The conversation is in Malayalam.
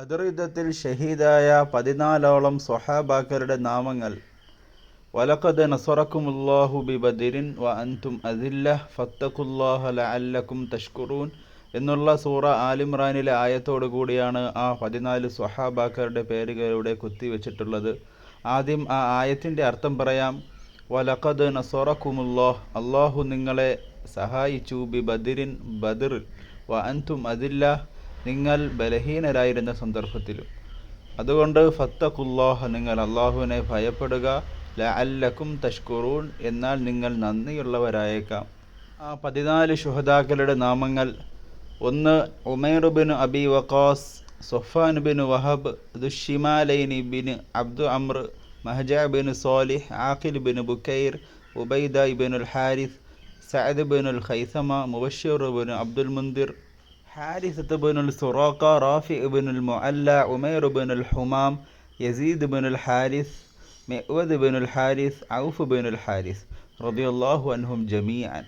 ബദർ യുദ്ധത്തിൽ ഷഹീദായ പതിനാലോളം സ്വഹാബാക്കളുടെ നാമങ്ങൾ. വലഖദ് നസറക്കുമുല്ലാഹു ബി ബദിരിൻ വ അൻതും അദില്ല ഫത്തഖുല്ലാഹ ലഅല്ലക്കും തഷ്കുറൂൻ എന്നുള്ള സൂറ ആലിമ്രാനിലെ ആയത്തോടു കൂടിയാണ് ആ പതിനാല് സ്വഹാബാക്കളുടെ പേരുകളിലൂടെ കുത്തിവെച്ചിട്ടുള്ളത്. ആദ്യം ആ ആയത്തിന്റെ അർത്ഥം പറയാം. വലഖദ് നസറക്കുമുല്ലാഹ് അള്ളാഹു നിങ്ങളെ സഹായിച്ചു. ബി ബദിരിൻ ബദിർ വ അൻതും അതില്ല നിങ്ങൾ ബലഹീനരായിരുന്ന സന്ദർഭത്തിലും. അതുകൊണ്ട് ഫത്തഖുല്ലാഹ നിങ്ങൾ അള്ളാഹുവിനെ ഭയപ്പെടുക ലഅല്ലക്കും തഷ്കുറൂൻ എന്നാൽ നിങ്ങൾ നന്ദിയുള്ളവരായേക്കാം. ആ പതിനാല് ശുഹദാക്കളുടെ നാമങ്ങൾ ഒന്ന് Umair bin Abi Waqqas Sufyan bin Wahb ദുഷിമാലൈനി bin Abd Amr Mahja bin Salih Aqil bin Bukair Ubaida ഇബിനുൽ ഹാരിസ് സഅദ് ഉൽ Khaythama Mubashshir bin Abdul Mundhir حارثة بن السراقة رافع بن المعلى عمير بن الحمام يزيد بن الحارث مئوذ بن الحارث عوف بن الحارث رضي الله عنهم جميعا.